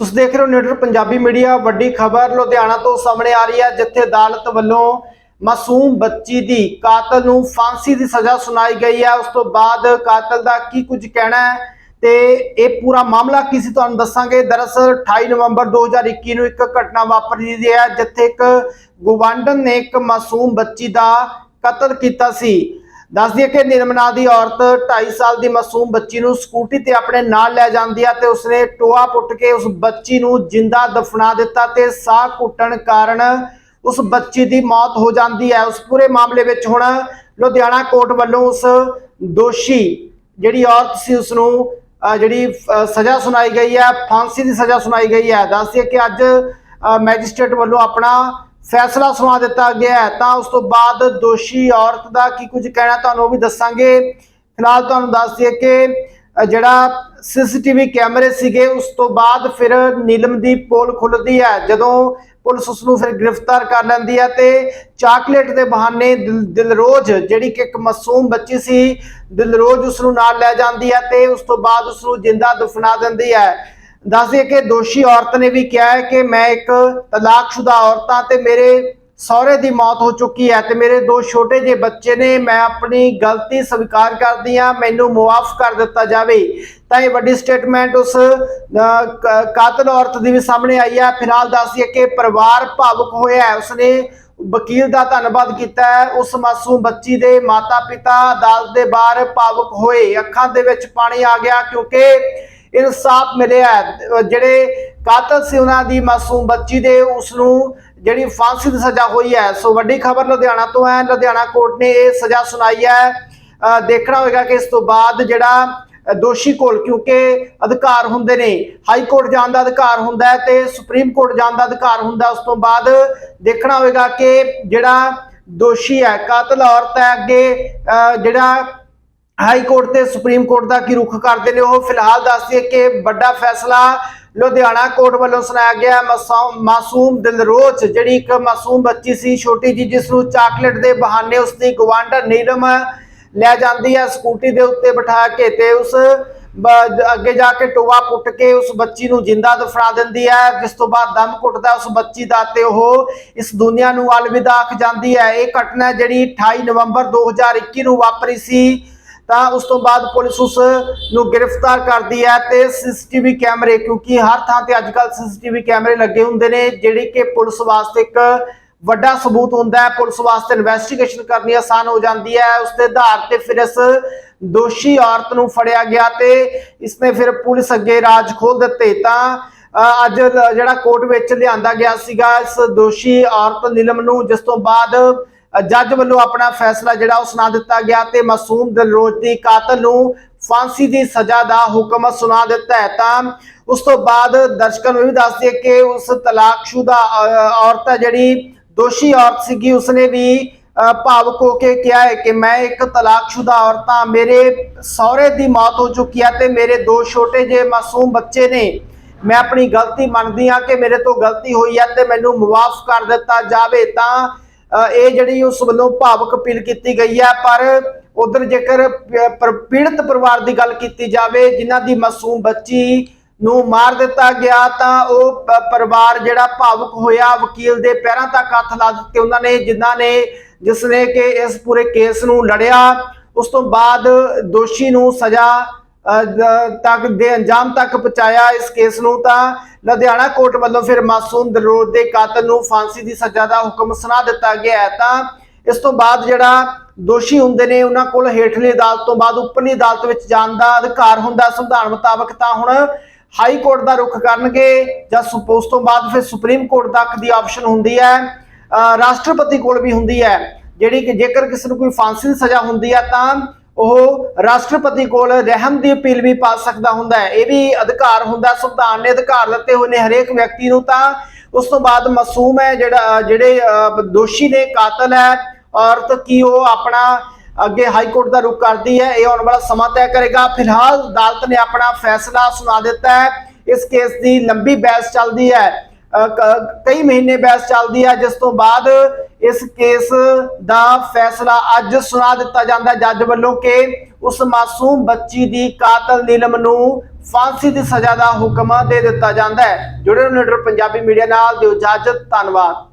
ਤੁਸੀਂ ਦੇਖ ਰਹੇ ਹੋ ਨਿਊਟਰ ਪੰਜਾਬੀ ਮੀਡੀਆ, ਵੱਡੀ ਖਬਰ ਲੁਧਿਆਣਾ ਤੋਂ ਸਾਹਮਣੇ ਆ ਰਹੀ ਹੈ, ਜਿੱਥੇ ਅਦਾਲਤ ਵੱਲੋਂ ਮਾਸੂਮ ਬੱਚੀ ਦੀ ਕਾਤਲ ਨੂੰ ਫਾਂਸੀ ਦੀ ਸਜ਼ਾ ਸੁਣਾਈ ਗਈ ਹੈ। ਉਸ ਤੋਂ ਬਾਅਦ ਕਾਤਲ ਦਾ ਕੀ ਕੁਝ ਕਹਿਣਾ ਹੈ ਤੇ ਇਹ ਪੂਰਾ ਮਾਮਲਾ ਕੀ ਸੀ ਤੁਹਾਨੂੰ ਦੱਸਾਂਗੇ। ਦਰਅਸਲ 28 ਨਵੰਬਰ 2021 ਨੂੰ ਇੱਕ ਘਟਨਾ ਵਾਪਰੀ ਹੈ, ਜਿੱਥੇ ਇੱਕ ਗਵਾਂਡਨ ਨੇ ਇੱਕ ਮਾਸੂਮ ਬੱਚੀ ਦਾ ਕਤਲ ਕੀਤਾ ਸੀ। ਦੱਸ ਦਈਏ ਕਿ ਨਿਰਮਨਾ ਦੀ ਔਰਤ 2.5 ਸਾਲ ਦੀ ਮਾਸੂਮ ਬੱਚੀ ਨੂੰ ਸਕੂਟੀ ਤੇ ਆਪਣੇ ਨਾਲ ਲੈ ਜਾਂਦੀ ਹੈ ਤੇ ਉਸਨੇ ਟੋਆ ਪੁੱਟ ਕੇ ਉਸ ਬੱਚੀ ਨੂੰ ਜਿੰਦਾ ਦਫਨਾ ਦਿੱਤਾ ਤੇ ਸਾਹ ਘੁੱਟਣ ਕਾਰਨ ਉਸ ਬੱਚੀ ਦੀ ਮੌਤ ਹੋ ਜਾਂਦੀ ਹੈ। ਉਸ ਪੂਰੇ ਮਾਮਲੇ ਵਿੱਚ ਹੁਣ ਲੁਧਿਆਣਾ ਕੋਰਟ ਵੱਲੋਂ ਉਸ ਦੋਸ਼ੀ ਜਿਹੜੀ ਔਰਤ ਸੀ ਉਸ ਨੂੰ ਜਿਹੜੀ ਸਜ਼ਾ ਸੁਣਾਈ ਗਈ ਹੈ, ਫਾਂਸੀ ਦੀ ਸਜ਼ਾ ਸੁਣਾਈ ਗਈ ਹੈ। ਦੱਸ ਕਿ ਅੱਜ, ਅਹ, ਮੈਜਿਸਟ੍ਰੇਟ ਵੱਲੋਂ ਆਪਣਾ ਫੈਸਲਾ ਸੁਣਾ ਦਿੱਤਾ ਗਿਆ ਹੈ। ਤਾਂ ਉਸ ਤੋਂ ਬਾਅਦ ਦੋਸ਼ੀ ਔਰਤ ਦਾ ਕੀ ਕੁਝ ਕਹਿਣਾ ਤੁਹਾਨੂੰ ਉਹ ਵੀ ਦੱਸਾਂਗੇ। ਫਿਲਹਾਲ ਤੁਹਾਨੂੰ ਦੱਸ ਦਈਏ ਕਿ ਅ, ਜਿਹੜਾ ਸੀਸੀਟੀਵੀ ਕੈਮਰੇ ਸੀਗੇ ਉਸ ਤੋਂ ਬਾਅਦ ਫਿਰ ਨੀਲਮ ਦੀ ਪੋਲ ਖੁੱਲਦੀ ਹੈ। ਜਦੋਂ ਪੁਲਿਸ ਉਸ ਨੂੰ ਫਿਰ ਗ੍ਰਿਫਤਾਰ ਕਰ ਲੈਂਦੀ ਹੈ ਤੇ ਚਾਕਲੇਟ ਦੇ ਬਹਾਨੇ ਦਿਲ- ਦਿਲਰੋਜ਼ ਜਿਹੜੀ ਕਿ ਇੱਕ ਮਾਸੂਮ ਬੱਚੀ ਸੀ ਦਿਲਰੋਜ਼ ਉਸ ਨੂੰ ਨਾਲ ਲੈ ਜਾਂਦੀ ਹੈ ਤੇ ਉਸ ਤੋਂ ਬਾਅਦ ਉਸ ਨੂੰ ਜਿੰਦਾ ਦਫਨਾ ਦਿੰਦੀ ਹੈ। ਦੱਸਦੇ ਕਿ ਦੋਸ਼ੀ ਔਰਤ ਨੇ ਵੀ ਕਿਹਾ ਹੈ ਕਿ ਮੈਂ ਇੱਕ ਤਲਾਕਸ਼ੁਦਾ ਔਰਤਾਂ ਤੇ ਮੇਰੇ ਸਹੁਰੇ ਦੀ ਮੌਤ ਹੋ ਚੁੱਕੀ ਹੈ ਤੇ ਮੇਰੇ ਦੋ ਛੋਟੇ ਜਿਹੇ ਬੱਚੇ ਨੇ, ਮੈਂ ਆਪਣੀ ਗਲਤੀ ਸਵੀਕਾਰ ਕਰਦੀ ਹਾਂ, ਮੈਨੂੰ ਮੁਆਫ ਕਰ ਦਿੱਤਾ ਜਾਵੇ। ਤਾਂ ਇਹ ਵੱਡੀ ਸਟੇਟਮੈਂਟ ਉਸ ਕਾਤਲ ਔਰਤ ਦੀ ਵੀ ਸਾਹਮਣੇ ਆਈ ਹੈ। ਫਿਲਹਾਲ ਦੱਸਦੀ ਹੈ ਕਿ ਪਰਿਵਾਰ ਭਾਵੁਕ ਹੋਇਆ ਹੈ। ਉਸਨੇ ਵਕੀਲ ਦਾ ਧੰਨਵਾਦ ਕੀਤਾ ਹੈ। ਉਸ ਮਾਸੂਮ ਬੱਚੀ ਦੇ ਮਾਤਾ-ਪਿਤਾ ਅਦਾਲਤ ਦੇ ਬਾਹਰ ਭਾਵੁਕ ਹੋਏ। ਅੱਖਾਂ ਦੇ ਵਿੱਚ ਪਾਣੀ ਆ ਗਿਆ ਕਿਉਂਕਿ ਇਨਸਾਫ ਮਿਲਿਆ ਜਿਹੜੇ ਕਾਤਲ ਸੀ ਉਹਨਾਂ ਦੀ ਮਾਸੂਮ ਬੱਚੀ ਦੇ ਉਸ ਨੂੰ ਜਿਹੜੀ ਫਾਂਸੀ ਦੀ ਸਜ਼ਾ ਹੋਈ ਹੈ। ਸੋ ਵੱਡੀ ਖਬਰ ਲੁਧਿਆਣਾ ਤੋਂ ਹੈ। ਲੁਧਿਆਣਾ ਕੋਰਟ ਨੇ ਇਹ ਸਜ਼ਾ ਸੁਣਾਈ ਹੈ। ਦੇਖਣਾ ਹੋਵੇਗਾ ਕਿ ਇਸ ਤੋਂ ਬਾਅਦ ਜਿਹੜਾ ਦੋਸ਼ੀ ਕੋਲ ਕਿਉਂਕਿ ਅਧਿਕਾਰ ਹੁੰਦੇ ਨੇ। ਹਾਈ ਕੋਰਟ ਜਾਣ ਦਾ ਅਧਿਕਾਰ ਹੁੰਦਾ ਹੈ ਤੇ ਸੁਪਰੀਮ ਕੋਰਟ ਜਾਣ ਦਾ ਅਧਿਕਾਰ ਹੁੰਦਾ ਉਸ ਤੋਂ ਬਾਅਦ ਦੇਖਣਾ ਹੋਵੇਗਾ ਕਿ ਜਿਹੜਾ ਦੋਸ਼ੀ ਹੈ, ਕਾਤਲ ਔਰਤ ਹੈ ਅੱਗੇ, ਅਹ ਜਿਹੜਾ ਹਾਈ ਕੋਰਟ ਤੇ ਸੁਪਰੀਮ ਕੋਰਟ ਦਾ ਕੀ ਰੁਖ ਕਰਦੇ ਨੇ? ਉਹ ਫਿਲਹਾਲ ਦੱਸਦੀ ਕਿ ਵੱਡਾ ਫੈਸਲਾ ਲੁਧਿਆਣਾ ਕੋਰਟ ਵੱਲੋਂ ਸੁਣਾਇਆ ਗਿਆ ਮਾਸੂਮ ਦਿਲਰੋਜ਼ ਜਿਹੜੀ ਇੱਕ ਮਾਸੂਮ ਬੱਚੀ ਸੀ, ਛੋਟੀ ਜੀ ਜਿਸ ਨੂੰ ਚਾਕਲੇਟ ਦੇ ਬਹਾਨੇ ਉਸ ਦੀ ਗਵਾਂਢਣ ਨੀਲਮ ਲੈ ਜਾਂਦੀ ਹੈ ਸਕੂਟੀ ਦੇ ਉੱਤੇ ਬਿਠਾ ਕੇ ਤੇ ਉਸ ਅੱਗੇ ਜਾ ਕੇ ਟੋਆ ਪੁੱਟ ਕੇ ਉਸ ਬੱਚੀ ਨੂੰ ਜਿੰਦਾ ਦਫਨਾ ਦਿੰਦੀ ਹੈ। ਜਿਸ ਤੋਂ ਬਾਅਦ ਦਮ ਘੁੱਟਦਾ ਉਸ ਬੱਚੀ ਦਾ ਤੇ ਉਹ ਇਸ ਦੁਨੀਆ ਨੂੰ ਅਲਵਿਦਾ ਆਖ ਜਾਂਦੀ ਹੈ। ਇਹ ਘਟਨਾ ਜਿਹੜੀ 28 ਨਵੰਬਰ 2021 ਨੂੰ ਵਾਪਰੀ ਸੀ। ਤਾਂ ਉਸ ਤੋਂ ਬਾਅਦ ਪੁਲਿਸ ਉਸ ਨੂੰ ਗ੍ਰਿਫਤਾਰ ਕਰਦੀ ਹੈ ਤੇ ਸੀਸੀਟੀਵੀ ਕੈਮਰੇ, ਕਿਉਂਕਿ ਹਰ ਥਾਂ ਤੇ ਅੱਜ ਅੱਜਕੱਲ ਸੀਸੀਟੀਵੀ ਕੈਮਰੇ ਲੱਗੇ ਹੁੰਦੇ ਨੇ, ਜਿਹੜੀ ਕਿ ਪੁਲਿਸ ਵਾਸਤੇ ਇੱਕ ਵੱਡਾ ਸਬੂਤ ਹੁੰਦਾ ਹੈ। ਪੁਲਿਸ ਵਾਸਤੇ ਇਨਵੈਸਟੀਗੇਸ਼ਨ ਕਰਨੀ ਆਸਾਨ ਹੋ ਜਾਂਦੀ ਹੈ। ਉਸ ਦੇ ਆਧਾਰ ਤੇ ਫਿਰ ਇਸ ਦੋਸ਼ੀ ਔਰਤ ਨੂੰ ਫੜਿਆ ਗਿਆ ਤੇ ਇਸਨੇ ਫਿਰ ਪੁਲਿਸ ਅੱਗੇ ਰਾਜ ਖੋਲ ਦਿੱਤੇ। ਤਾਂ ਅੱਜ ਜਿਹੜਾ ਕੋਰਟ ਵਿੱਚ ਲਿਆਂਦਾ ਗਿਆ ਸੀਗਾ, ਇਸ ਦੋਸ਼ੀ ਔਰਤ ਨੀਲਮ ਨੂੰ, ਜਿਸ ਤੋਂ ਬਾਅਦ ਜੱਜ ਵੱਲੋਂ ਆਪਣਾ ਫੈਸਲਾ ਜਿਹੜਾ ਉਹ ਸੁਣਾ ਦਿੱਤਾ ਗਿਆ ਤੇ ਮਾਸੂਮ ਦਿਲਰੋਜ਼ ਦੀ ਕਾਤਲ ਨੂੰ ਫਾਂਸੀ ਦੀ ਸਜ਼ਾ ਦਾ ਹੁਕਮ ਸੁਣਾ ਦਿੱਤਾ ਹੈ। ਤਾਂ ਉਸ ਤੋਂ ਬਾਅਦ ਦਰਸ਼ਕਾਂ ਨੂੰ ਵੀ ਦੱਸ ਦਈਏ ਕਿ ਉਸ ਤਲਾਕਸ਼ੁਦਾ ਔਰਤ ਹੈ ਜਿਹੜੀ ਦੋਸ਼ੀ ਔਰਤ ਸੀਗੀ ਉਸਨੇ ਵੀ ਅ, ਭਾਵੁਕ ਹੋ ਕੇ ਕਿਹਾ ਹੈ ਕਿ ਮੈਂ ਇੱਕ ਤਲਾਕਸ਼ੁਦਾ ਔਰਤ ਹਾਂ ਮੇਰੇ ਸਹੁਰੇ ਦੀ ਮੌਤ ਹੋ ਚੁੱਕੀ ਹੈ ਤੇ ਮੇਰੇ ਦੋ ਛੋਟੇ ਜਿਹੇ ਮਾਸੂਮ ਬੱਚੇ ਨੇ। ਮੈਂ ਆਪਣੀ ਗਲਤੀ ਮੰਨਦੀ ਹਾਂ ਕਿ ਮੇਰੇ ਤੋਂ ਗਲਤੀ ਹੋਈ ਹੈ ਤੇ ਮੈਨੂੰ ਮੁਆਫ ਕਰ ਦਿੱਤਾ ਜਾਵੇ। ਤਾਂ ਇਹ ਜਿਹੜੀ ਉਸ ਵੱਲੋਂ ਭਾਵੁਕ ਅਪੀਲ ਕੀਤੀ ਗਈ ਹੈ, ਪਰ ਉਧਰ ਜੇਕਰ ਪੀੜਤ ਪਰਿਵਾਰ ਦੀ ਗੱਲ ਕੀਤੀ ਜਾਵੇ, ਜਿਨ੍ਹਾਂ ਦੀ ਮਾਸੂਮ ਬੱਚੀ ਨੂੰ ਮਾਰ ਦਿੱਤਾ ਗਿਆ, ਤਾਂ ਉਹ ਪਰਿਵਾਰ ਜਿਹੜਾ ਭਾਵੁਕ ਹੋਇਆ, ਵਕੀਲ ਦੇ ਪੈਰਾਂ ਤੱਕ ਹੱਥ ਲਾ ਦਿੱਤੇ ਉਹਨਾਂ ਨੇ, ਜਿਨ੍ਹਾਂ ਨੇ, ਜਿਸ ਨੇ ਕਿ ਇਸ ਪੂਰੇ ਕੇਸ ਨੂੰ ਲੜਿਆ। ਉਸ ਤੋਂ ਬਾਅਦ ਦੋਸ਼ੀ ਨੂੰ ਸਜ਼ਾ ਤੱਕ ਦੇ ਅੰਜਾਮ ਤੱਕ ਪਹੁੰਚਾਇਆ ਇਸ ਕੇਸ ਨੂੰ ਤਾਂ ਲੁਧਿਆਣਾ ਕੋਰਟ ਵੱਲੋਂ ਫਿਰ ਮਾਸੂਮ ਦਿਲਰੋਜ਼ ਦੇ ਕਾਤਲ ਨੂੰ ਫਾਂਸੀ ਦੀ ਸਜ਼ਾ ਦਾ ਹੁਕਮ ਸੁਣਾ ਦਿੱਤਾ ਗਿਆ ਹੈ। ਤਾਂ ਇਸ ਤੋਂ ਬਾਅਦ ਜਿਹੜਾ ਦੋਸ਼ੀ ਹੁੰਦੇ ਨੇ, ਉਹਨਾਂ ਕੋਲ ਹੇਠਲੀ ਅਦਾਲਤ ਤੋਂ ਬਾਅਦ ਉੱਪਰਲੀ ਅਦਾਲਤ ਵਿੱਚ ਜਾਣ ਦਾ ਅਧਿਕਾਰ ਹੁੰਦਾ ਸੰਵਿਧਾਨ ਮੁਤਾਬਕ ਤਾਂ ਹੁਣ ਹਾਈ ਕੋਰਟ ਦਾ ਰੁਖ ਕਰਨਗੇ ਜਾਂ ਸੁਪ- ਉਸ ਤੋਂ ਬਾਅਦ ਫਿਰ ਸੁਪਰੀਮ ਕੋਰਟ ਤੱਕ ਦੀ ਆਪਸ਼ਨ ਹੁੰਦੀ ਹੈ। ਰਾਸ਼ਟਰਪਤੀ ਕੋਲ ਵੀ ਹੁੰਦੀ ਹੈ। ਜਿਹੜੀ ਕਿ ਜੇਕਰ ਕਿਸੇ ਨੂੰ ਕੋਈ ਫਾਂਸੀ ਦੀ ਸਜ਼ਾ ਹੁੰਦੀ ਹੈ ਤਾਂ ਉਹ ਰਾਸ਼ਟਰਪਤੀ ਕੋਲ ਰਹਿਮ ਦੀ ਅਪੀਲ ਵੀ ਪਾ ਸਕਦਾ ਹੁੰਦਾ ਹੈ। ਇਹ ਵੀ ਅਧਿਕਾਰ ਹੁੰਦਾ ਸੰਵਿਧਾਨ ਨੇ ਅਧਿਕਾਰ ਦਿੱਤੇ ਹੋਏ ਨੇ ਹਰੇਕ ਵਿਅਕਤੀ ਨੂੰ ਤਾਂ ਉਸ ਤੋਂ ਬਾਅਦ ਮਾਸੂਮ ਹੈ ਜਿਹੜਾ ਜਿਹੜੇ ਅ, ਦੋਸ਼ੀ ਨੇ ਕਾਤਲ ਹੈ ਔਰਤ ਕੀ ਉਹ ਆਪਣਾ ਅੱਗੇ ਹਾਈ ਕੋਰਟ ਦਾ ਰੁਖ ਕਰਦੀ ਹੈ ਇਹ ਆਉਣ ਵਾਲਾ ਸਮਾਂ ਤੈਅ ਕਰੇਗਾ। ਫਿਲਹਾਲ ਅਦਾਲਤ ਨੇ ਆਪਣਾ ਫੈਸਲਾ ਸੁਣਾ ਦਿੱਤਾ ਹੈ। ਇਸ ਕੇਸ ਦੀ ਲੰਬੀ ਬਹਿਸ ਚੱਲਦੀ ਹੈ। ਕਈ ਮਹੀਨੇ ਬਹਿਸ ਚੱਲਦੀ ਹੈ ਜਿਸ ਤੋਂ ਬਾਅਦ ਇਸ ਕੇਸ ਦਾ ਫੈਸਲਾ ਅੱਜ ਸੁਣਾ ਦਿੱਤਾ ਜਾਂਦਾ ਜੱਜ ਵੱਲੋਂ ਕਿ ਉਸ ਮਾਸੂਮ ਬੱਚੀ ਦੀ ਕਾਤਲ ਨੀਲਮ ਨੂੰ ਫਾਂਸੀ ਦੀ ਸਜ਼ਾ ਦਾ ਹੁਕਮ ਦੇ ਦਿੱਤਾ ਜਾਂਦਾ ਹੈ। ਜੁੜੇ ਰਹੋ ਲੀਡਰ ਪੰਜਾਬੀ ਮੀਡੀਆ ਨਾਲ, ਦਿਓ ਇਜਾਜ਼ਤ, ਧੰਨਵਾਦ।